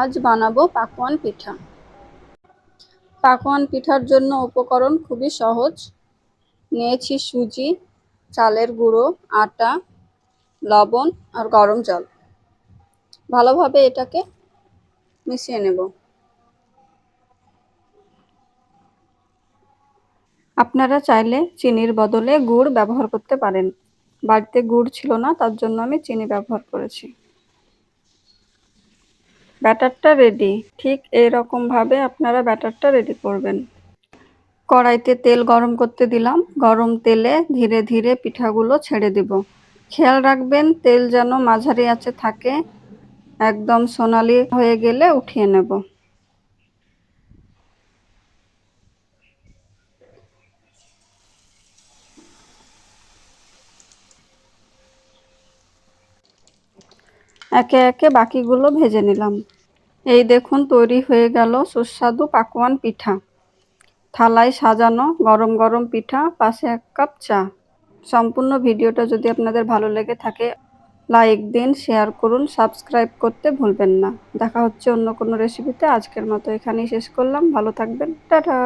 আজ বানাবো পাকোয়ান পিঠা। পাকোয়ান পিঠার জন্য উপকরণ খুবই সহজ। নিয়েছি সুজি, চালের গুঁড়ো, আটা, লবণ আর গরম জল। ভালোভাবে এটাকে মিশিয়ে নেব। আপনারা চাইলে চিনির বদলে গুড় ব্যবহার করতে পারেন। বাড়িতে গুড় ছিল না, তার জন্য আমি চিনি ব্যবহার করেছি। ব্যাটারটা রেডি ঠিক এইরকমভাবে আপনারা ব্যাটারটা রেডি করবেন। কড়াইতে তেল গরম করতে দিলাম। গরম তেলে ধীরে ধীরে পিঠাগুলো ছেড়ে দেব। খেয়াল রাখবেন, তেল যেন মাঝারি আছে থাকে, একদম সোনালি হয়ে গেলে উঠিয়ে নেব। একে একে বাকিগুলো ভেজে নিলাম। এই দেখুন, তৈরি হয়ে গেল সুস্বাদু পাকোয়ান পিঠা। থালায় সাজানো গরম গরম পিঠা, পাশে এক কাপ চা। সম্পূর্ণ ভিডিওটা যদি আপনাদের ভালো লেগে থাকে, লাইক দিন, শেয়ার করুন, সাবস্ক্রাইব করতে ভুলবেন না। দেখা হচ্ছে অন্য কোনো রেসিপিতে আজকের মতো এখানেই শেষ করলাম। ভালো থাকবেন। টাটা!